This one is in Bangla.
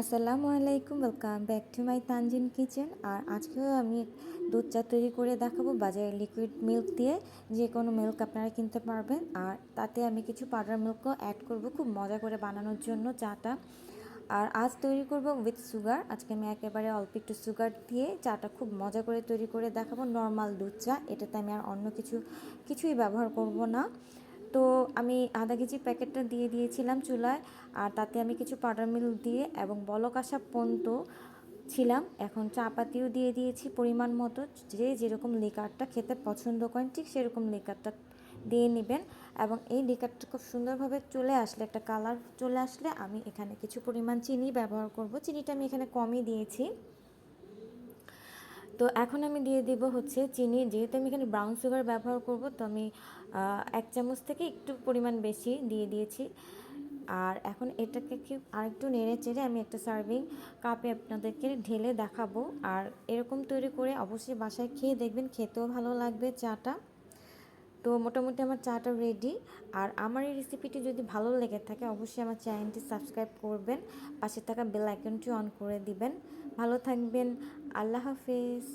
আসসালামু আলাইকুম welcome back to my Tanzin kitchen আর আজকেও আমি দুধ চা তৈরি করে দেখাবো বাজারে লিকুইড মিল্ক দিয়ে, যে কোনো মিল্ক আপনারা কিনতে পারবেন। আর তাতে আমি কিছু পাউডার মিল্কও অ্যাড করব, খুব মজা করে বানানোর জন্য চাটা। আর আজ তৈরি করব উইথ সুগার আজকে আমি একেবারে অল্প একটু সুগার দিয়ে চাটা খুব মজা করে তৈরি করে দেখাবো নর্মাল দুধ চা। এটাতে আমি আর অন্য কিছু, কিছুই ব্যবহার করব না। তো আমি আধা কেজি প্যাকেটটা দিয়ে দিয়েছিলাম চুলায়, আর তাতে আমি কিছু পাউডার মিল্ক দিয়ে এবং বলক আসা পন্ত ছিলাম। এখন চা পাতিও দিয়ে দিয়েছি পরিমাণ মতো। যে যেরকম লিকারটা খেতে পছন্দ করেন ঠিক সেরকম লিকারটা দিয়ে নেবেন। এবং এই লিকারটা খুব সুন্দরভাবে চলে আসলে, একটা কালার চলে আসলে আমি এখানে কিছু পরিমাণ চিনি ব্যবহার করব। চিনিটা আমি এখানে কমই দিয়েছি। তো এখন আমি দিয়ে দিব হচ্ছে চিনি। যেহেতু আমি এখানে ব্রাউন সুগার ব্যবহার করব, তো আমি এক চামচ থেকে একটু পরিমাণ বেশি দিয়ে দিয়েছি। আর এখন এটাকে কি আরেকটু নেড়ে চেড়ে আমি একটা সার্ভিং কাপে আপনাদেরকে ঢেলে দেখাবো। আর এরকম তৈরি করে অবশ্যই বাসায় খেয়ে দেখবেন, খেতেও ভালো লাগবে চাটা। তো মোটামুটি আমার চাটা রেডি আর আমার এই রেসিপিটি যদি ভালো লেগে থাকে, অবশ্যই আমার চ্যানেলটি সাবস্ক্রাইব করবেন। পাশে থাকা বেল আইকনটি অন করে দিবেন। ভালো থাকবেন। আল্লাহ হাফিজ।